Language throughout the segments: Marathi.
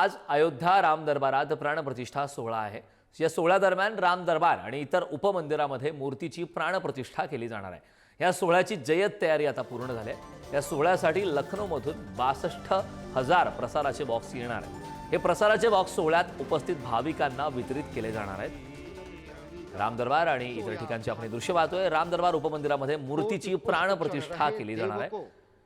आज अयोध्या राम दरबारात प्राणप्रतिष्ठा सोहळा आहे. या सोहळ्यादरम्यान राम दरबार आणि इतर उपमंदिरामध्ये मूर्तीची प्राणप्रतिष्ठा केली जाणार आहे. या सोहळ्याची जय्यत तयारी आता पूर्ण झाली आहे. या सोहळ्यासाठी लखनौमधून बासष्ट हजार प्रसाराचे बॉक्स येणार आहेत. हे प्रसाराचे बॉक्स सोहळ्यात उपस्थित भाविकांना वितरित केले जाणार आहेत. राम दरबार आणि इतर ठिकाणची आपण दृश्य पाहतोय. राम दरबार उपमंदिरामध्ये मूर्तीची प्राणप्रतिष्ठा केली जाणार आहे.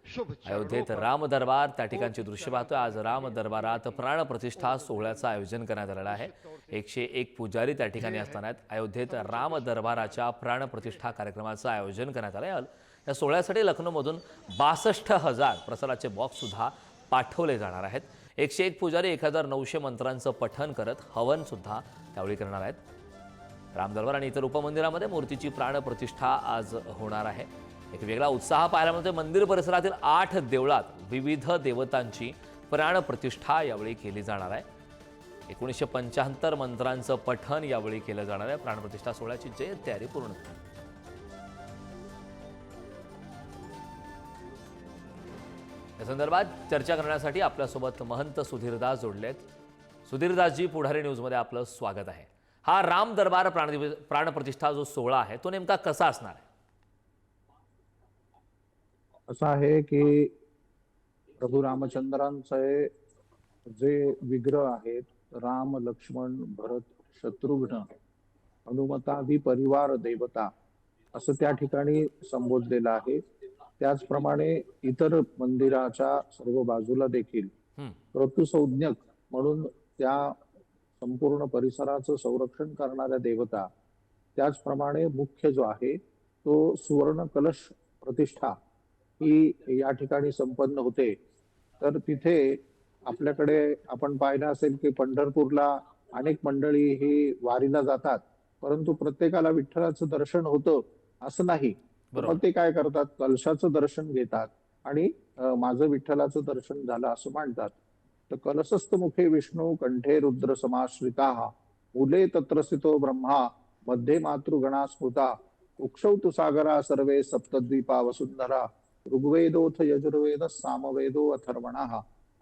अयोध्येत राम दरबार त्या ठिकाणचे दृश्य पाहतोय. आज राम दरबारात प्राणप्रतिष्ठा सोहळ्याचं आयोजन करण्यात आलेलं आहे. एकशे एक पुजारी त्या ठिकाणी असताना आहेत. अयोध्येत राम दरबाराच्या प्राणप्रतिष्ठा कार्यक्रमाचं आयोजन करण्यात आलं आहे या सोहळ्यासाठी लखनौमधून बासष्ट हजार प्रसाराचे बॉक्स सुद्धा पाठवले जाणार आहेत. एकशे एक पुजारी एक हजार नऊशे मंत्रांचं पठण करत हवन सुद्धा त्यावेळी करणार आहेत. रामदरबार आणि इतर उपमंदिरामध्ये मूर्तीची प्राणप्रतिष्ठा आज होणार आहे. एक वेगळा उत्साह पाहायला मिळतोय. मंदिर परिसरातील आठ देवळात विविध देवतांची प्राणप्रतिष्ठा यावेळी केली जाणार आहे. एकोणीसशे पंच्याहत्तर मंत्रांचं पठण यावेळी केलं जाणार आहे. प्राणप्रतिष्ठा सोहळ्याची जय तयारी पूर्ण झाली. या संदर्भात चर्चा करण्यासाठी आपल्यासोबत महंत सुधीरदास जोडलेत सुधीरदासजी पुढारी न्यूजमध्ये आपलं स्वागत आहे. हा राम दरबार प्राण प्राणप्रतिष्ठा जो सोहळा आहे तो नेमका कसा असणार आहे? असं आहे की प्रभू रामचंद्रांचे जे विग्रह आहेत राम लक्ष्मण भरत शत्रुघ्न हनुमतादी परिवार देवता असं त्या ठिकाणी संबोधलेलं आहे त्याचप्रमाणे इतर मंदिराच्या सर्व बाजूला देखील. ऋतुसंज्ञक म्हणून त्या संपूर्ण परिसराचं संरक्षण करणाऱ्या देवता त्याचप्रमाणे मुख्य जो आहे तो सुवर्ण कलश प्रतिष्ठा ही या ठिकाणी संपन्न होते. तर तिथे आपल्याकडे आपण पाहिलं असेल की पंढरपूरला अनेक मंडळी ही वारीला जातात. परंतु प्रत्येकाला विठ्ठलाचं दर्शन होतं असं नाही. मग ते काय करतात? कलशाचं दर्शन घेतात आणि माझं विठ्ठलाचं दर्शन झालं असं मांडतात. तर कलशस्थ मुखे विष्णू कंठे रुद्र समाश्रिता मुले तत्रसितो ब्रह्मा मध्ये मातृगणा स्मृता उक्षौ तु सागरा सर्वे सप्तद्वीपा वसुंधरा ऋग्वेदोथ यजुर्वेद सामवेदो अथर्वण.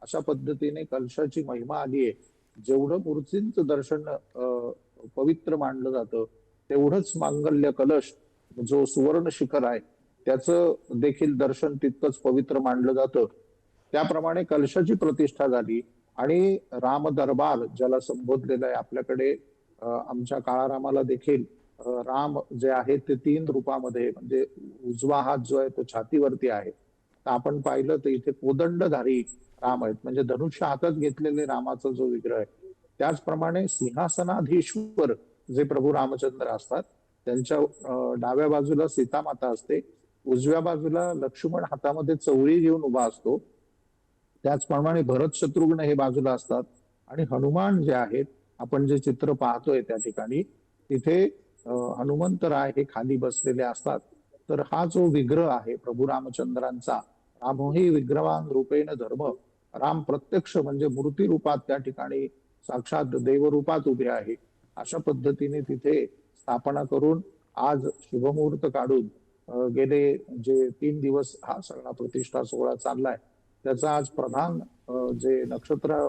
अशा पद्धतीने कलशाची महिमा आली आहे. जेवढं मूर्तींच दर्शन पवित्र मानलं जातं तेवढंच मांगल्य कलश जो सुवर्ण शिखर आहे त्याचं देखील दर्शन तितकंच पवित्र मानलं जातं. त्याप्रमाणे कलशाची प्रतिष्ठा झाली आणि राम दरबार ज्याला संबोधलेलं आहे आपल्याकडे आमच्या काळारामाला देखील राम जे आहे ते तीन रूपामध्ये म्हणजे उजवा हात जो आहे तो छातीवरती आहे. तर आपण पाहिलं तर इथे कोदंडधारी राम आहेत. म्हणजे धनुष्य हातात घेतलेले रामाचा जो विग्रह आहे. त्याचप्रमाणे सिंहासनाधीश्वर जे प्रभू रामचंद्र असतात त्यांच्या डाव्या बाजूला सीतामाता असते. उजव्या बाजूला लक्ष्मण हातामध्ये चवळी घेऊन उभा असतो. त्याचप्रमाणे भरत शत्रुघ्न हे बाजूला असतात. आणि हनुमान जे आहेत आपण जे चित्र पाहतोय त्या ठिकाणी तिथे हनुमंतराय हे खाली बसलेले असतात. तर हा जो विग्रह आहे प्रभू रामचंद्रांचा रामोही विग्रवान रूपेण धर्म राम प्रत्यक्ष म्हणजे मूर्ती रूपात त्या ठिकाणी साक्षात देवरूपात उभे आहे. अशा पद्धतीने तिथे स्थापना करून आज शुभमुहूर्त काढून गेले जे तीन दिवस हा सगळा प्रतिष्ठा सोहळा चाललाय. त्याचा आज प्रधान जे नक्षत्र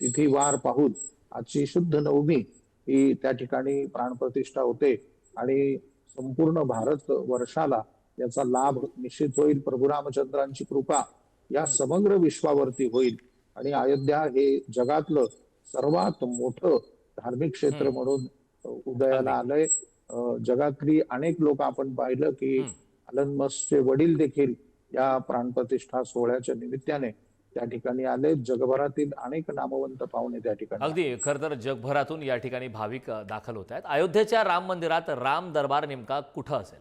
तिथी वार पाहून आजची शुद्ध नवमी ही त्या ठिकाणी प्राणप्रतिष्ठा होते आणि संपूर्ण भारत वर्षाला याचा लाभ निश्चित होईल प्रभू रामचंद्रांची कृपा या समग्र विश्वावरती होईल आणि अयोध्या हे जगातलं सर्वात मोठं धार्मिक क्षेत्र. म्हणून उदयाला आलंय जगातली अनेक लोक आपण पाहिलं की. अलन मस्कचे वडील देखील या प्राणप्रतिष्ठा सोहळ्याच्या निमित्ताने त्या ठिकाणी आले. जगभरातील अनेक नामवंत पाहुणे त्या ठिकाणी अगदी. खरं तर जगभरातून या ठिकाणी भाविक दाखल होत आहेत. अयोध्येच्या राम मंदिरात राम दरबार नेमका कुठं असेल?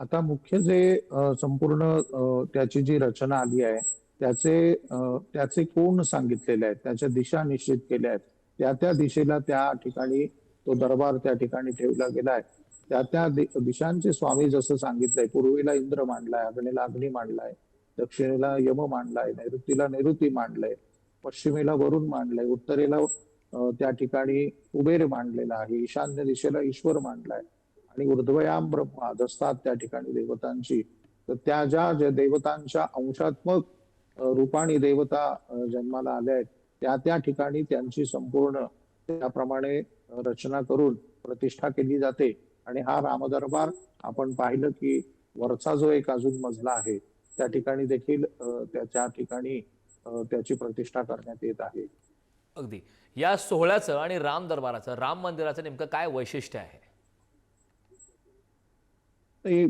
आता मुख्य जे संपूर्ण त्याची जी रचना आली आहे त्याचे त्याचे कोण सांगितलेले आहेत? त्याच्या दिशा निश्चित केल्या आहेत. त्या त्या दिशेला त्या ठिकाणी तो दरबार त्या ठिकाणी ठेवला गेलाय त्या त्या दि- दिशांचे स्वामी जसं सांगितलंय पूर्वेला इंद्र मांडलाय अग्नीला अग्नी मांडलाय. दक्षिणेला यम मांडलाय नैऋतीला नैऋती मांडलंय पश्चिमेला वरुण मांडलंय उत्तरेला त्या ठिकाणी उबेर मांडलेला आहे ईशान्य दिशेला ईश्वर मांडलाय आणि ऊर्ध्वयाम ब्रह्मा असतात त्या ठिकाणी देवतांची. तर त्या ज्या ज्या देवतांच्या अंशात्मक रूपाने रूपाणी देवता जन्माला आल्या आहेत त्या त्या ठिकाणी त्यांची संपूर्ण त्याप्रमाणे रचना करून प्रतिष्ठा केली जाते. आणि हा रामदरबार आपण पाहिलं की वरचा जो एक अजून मजला आहे त्या ठिकाणी देखील त्याच्या ठिकाणी त्याची प्रतिष्ठा करण्यात येत आहे. अगदी. या सोहळ्याचं आणि राम दरबाराचं राम मंदिराचं नेमकं काय वैशिष्ट्य आहे? ते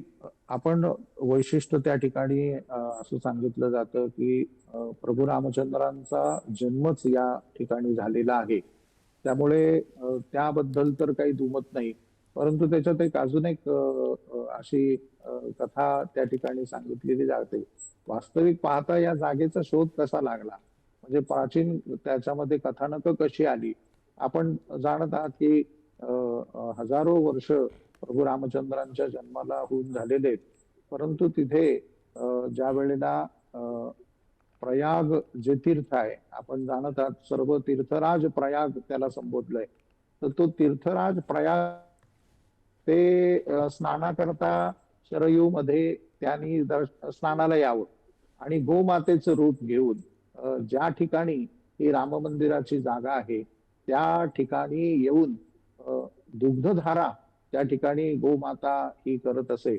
आपण वैशिष्ट्य त्या ठिकाणी असं सांगितलं जातं की प्रभू रामचंद्रांचा जन्मच या ठिकाणी झालेला आहे. त्यामुळे त्याबद्दल तर काही दुमत नाही. परंतु त्याच्यात एक अजून एक अशी कथा त्या ठिकाणी सांगितलेली जाते. वास्तविक पाहता या जागेचा शोध कसा लागला? म्हणजे प्राचीन त्याच्यामध्ये कथानकं कशी आली? आपण जाणत आहात की हजारो वर्ष प्रभू रामचंद्रांच्या जन्माला होऊन झालेले आहेत. परंतु तिथे ज्या वेळेला प्रयाग जे तीर्थ आहे आपण जाणत आहात सर्व तीर्थराज प्रयाग त्याला संबोधलंय. तर तो तीर्थराज प्रयाग ते स्नाना स्नानाकरता शरयू मध्ये त्यांनी स्नानाला यावं आणि गोमातेचं रूप घेऊन ज्या ठिकाणी ही राम मंदिराची जागा आहे त्या ठिकाणी येऊन दुग्धधारा त्या ठिकाणी गोमाता ही करत असे.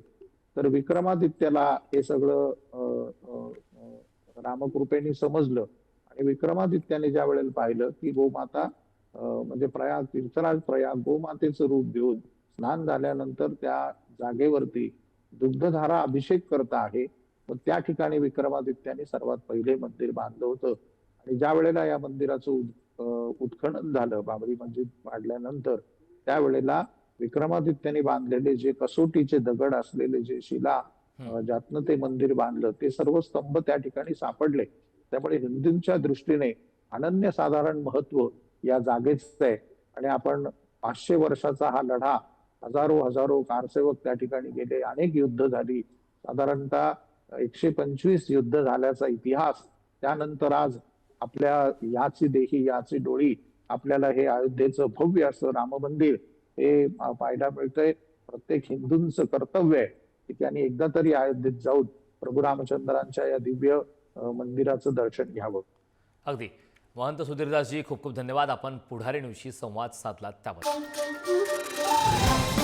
तर विक्रमादित्याला हे सगळं रामकृपेने समजलं आणि विक्रमादित्याने ज्या वेळेला पाहिलं की गोमाता म्हणजे प्रयाग तीर्थराज प्रयाग गोमातेचं रूप घेऊन स्नान झाल्यानंतर त्या जागेवरती दुग्धधारा अभिषेक करता आहे. व त्या ठिकाणी विक्रमादित्याने सर्वात पहिले मंदिर बांधलं होतं. आणि ज्या वेळेला या मंदिराचं उत्खनन झालं बाबरी मस्जिद पाडल्यानंतर त्यावेळेला विक्रमादित्याने बांधलेले जे कसोटीचे दगड असलेले जे शिला ज्यातनं ते मंदिर बांधलं ते सर्व स्तंभ त्या ठिकाणी सापडले. त्यामुळे हिंदूंच्या दृष्टीने अनन्यसाधारण महत्त्व या जागेच आहे. आणि आपण पाचशे वर्षाचा हा लढा हजारो हजारो कारसेवक त्या ठिकाणी गेले. अनेक युद्ध झाली. साधारणतः एकशे पंचवीस युद्ध झाल्याचा इतिहास. त्यानंतर आज आपल्या याची देही याची डोळी आपल्याला हे अयोध्येचं भव्य असं राम मंदिर हे पाहायला मिळतंय. प्रत्येक हिंदूंचं कर्तव्य आहे की त्यांनी एकदा तरी अयोध्येत जाऊन प्रभू रामचंद्रांच्या या दिव्य मंदिराचं दर्शन घ्यावं. अगदी. महंत सुधीरदासजी खूप खूप धन्यवाद. आपण पुढारी न्यूजशी संवाद साधलात त्याबद्दल. Yeah.